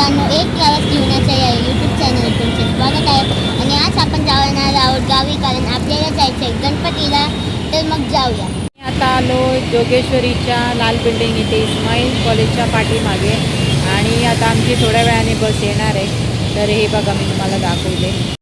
मुलांना एक प्रवास जीवनाच्या या यूट्यूब चॅनल तुमचे स्वागत आहे. आणि आज आपण जाणार आहोत गावी कारण आपल्याला जायचं आहे गणपतीला. तर मग जाऊया. आता आलो जोगेश्वरीच्या लाल बिल्डिंग इथे इस्माईल कॉलेजच्या पाठीमागे. आणि आता आमची थोड्या वेळाने बस येणार आहे. तर हे बघा मी तुम्हाला दाखवते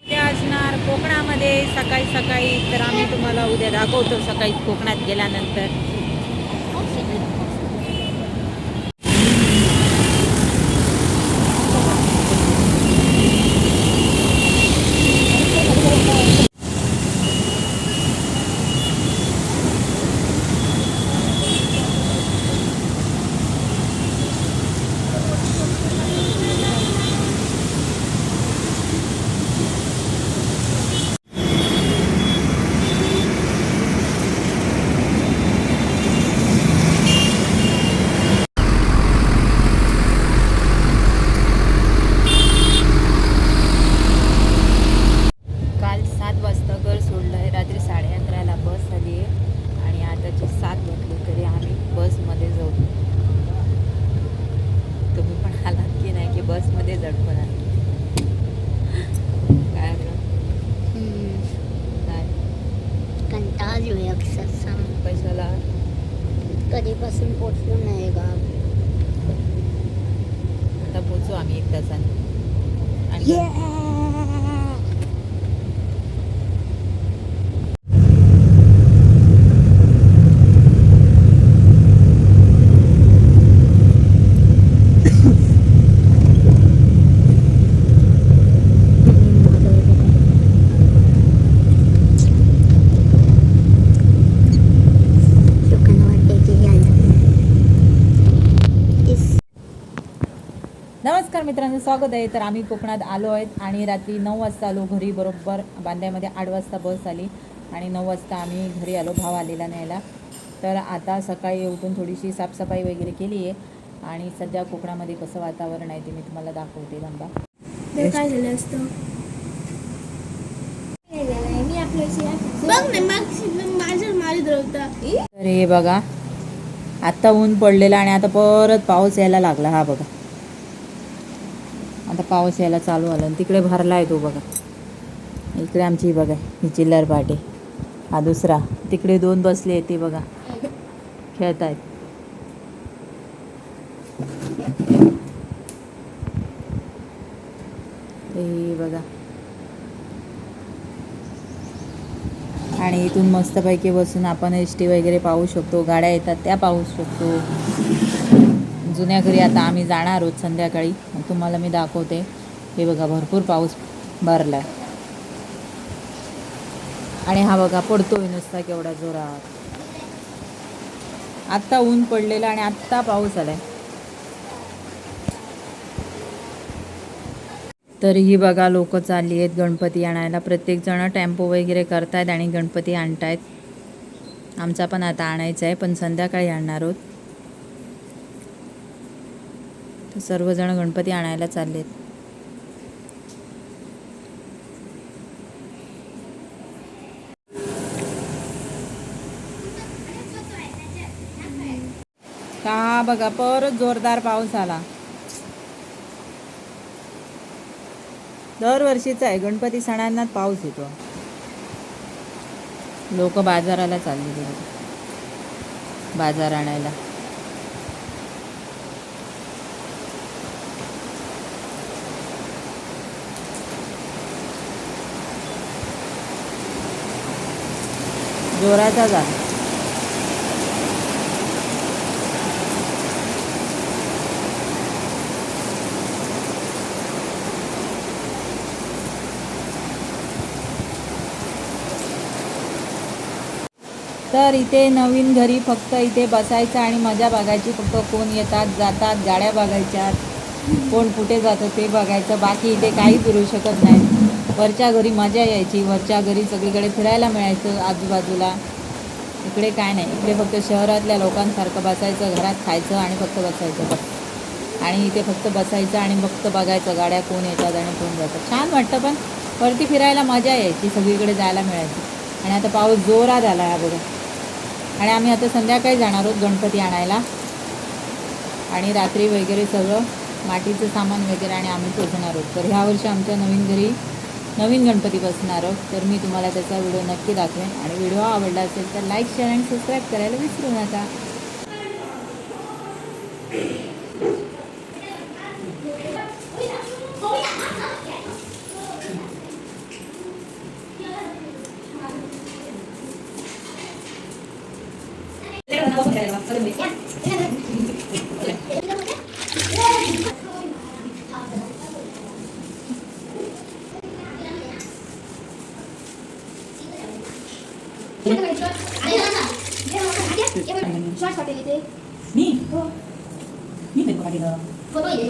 उद्या असणार कोकणामध्ये सकाळी तर आम्ही तुम्हाला उद्या दाखवतो सकाळी कोकणात गेल्यानंतर. हो, काल सात वाजता घर सोडलं आहे रात्री साडे अकराला बस आली आहे आणि आताचे सात वाजले तरी आम्ही बसमध्ये जाऊ तुम्ही पण आलात की नाही की बसमध्ये जडपण आले काय आपलं काय कंटाळ येऊया अक्षरशः. पैशाला. कधीपासून पोचलो नाही गा. आता पोचू आम्ही एक तासाने आणि लोकांना वाटते की हे आलं. इस- नमस्कार मित्रांनो स्वागत आहे. तर आम्ही कोकणात आलो आहेत आणि रात्री नऊ वाजता आलो घरी बरोबर. बांद्यामध्ये आठ वाजता बस आली आणि नऊ वाजता आम्ही घरी आलो भाव आलेला न्यायला. तर आता सकाळी उठून थोडीशी साफसफाई वगैरे केली आहे आणि सध्या कोकणामध्ये कसं वातावरण आहे ते मी तुम्हाला दाखवते. थांबा. काय झालं असतं? तर हे बघा आत्ता ऊन पडलेलं आणि आता परत पाऊस यायला लागला. हा बघा. आता पाऊस यायला चालू आला आणि तिकडे भरला आहे तो बघा. इकडे आमची बघा ही चिल्लर पार्टी. हा दुसरा. तिकडे दोन बसले आहेत ते बघा. खेळत आहेत बघा. आणि इथून मस्तपैकी बसून आपण एस टी वगैरे पाहू शकतो. गाड्या येतात त्या पाहू शकतो. जुन्या घरी आता आम्ही जाणार आहोत संध्याकाळी. तुम्हाला मी दाखवते. हे बघा भरपूर पाऊस भरला आहे आणि हा बघा पडतोय नुसता केवढा जोरात. आत्ता ऊन पडलेलं आणि आत्ता पाऊस आलाय. तरीही बघा लोक चालली आहेत गणपती आणायला. प्रत्येकजण टेम्पो वगैरे करतायत आणि गणपती आणतायत. आमचा पण आता आणायचा आहे पण संध्याकाळी आणणार आहोत तर सर्वजण गणपती आणायला चाललेत. का बघा परत जोरदार पाऊस आला. दरवर्षीचा आहे गणपती सणांनाच पाऊस येतो. लोक बाजाराला चालली बाजार आणायला. जोराचा झाला तर इथे नवीन घरी फक्त इथे बसायचं आणि मजा बघायची. फक्त कोण येतात जातात गाड्या बघायच्या कोण कुठे जातं ते बघायचं. बाकी इथे काही फिरू शकत नाही. वरच्या घरी मजा यायची. वरच्या घरी सगळीकडे फिरायला मिळायचं आजूबाजूला. इकडे काय नाही. इकडे फक्त शहरातल्या लोकांसारखं बसायचं घरात खायचं आणि फक्त बसायचं बस. आणि इथे फक्त बसायचं आणि फक्त बघायचं गाड्या कोण येतात आणि कोण जातात. छान वाटतं पण वरती फिरायला मजा यायची सगळीकडे जायला मिळायची. आणि आता पाऊस जोरात आला आहे बघा आणि आम्ही आता संध्याकाळी जाणार आहोत गणपती आणायला. आणि रात्री वगैरे सगळं मातीचं सामान वगैरे आणि आम्ही पोचणार आहोत. तर ह्या वर्षी आमच्या नवीन घरी नवीन गणपती बसणार आहोत तर मी तुम्हाला त्याचा व्हिडिओ नक्की दाखवेन. आणि व्हिडिओ आवडला असेल तर लाईक शेअर आणि सबस्क्राईब करायला विसरू नका. शॉर्ट ನೀ ನೀ ಬೇಕು ಮಾಡಿದ ಫೋಟೋ ಇದೆ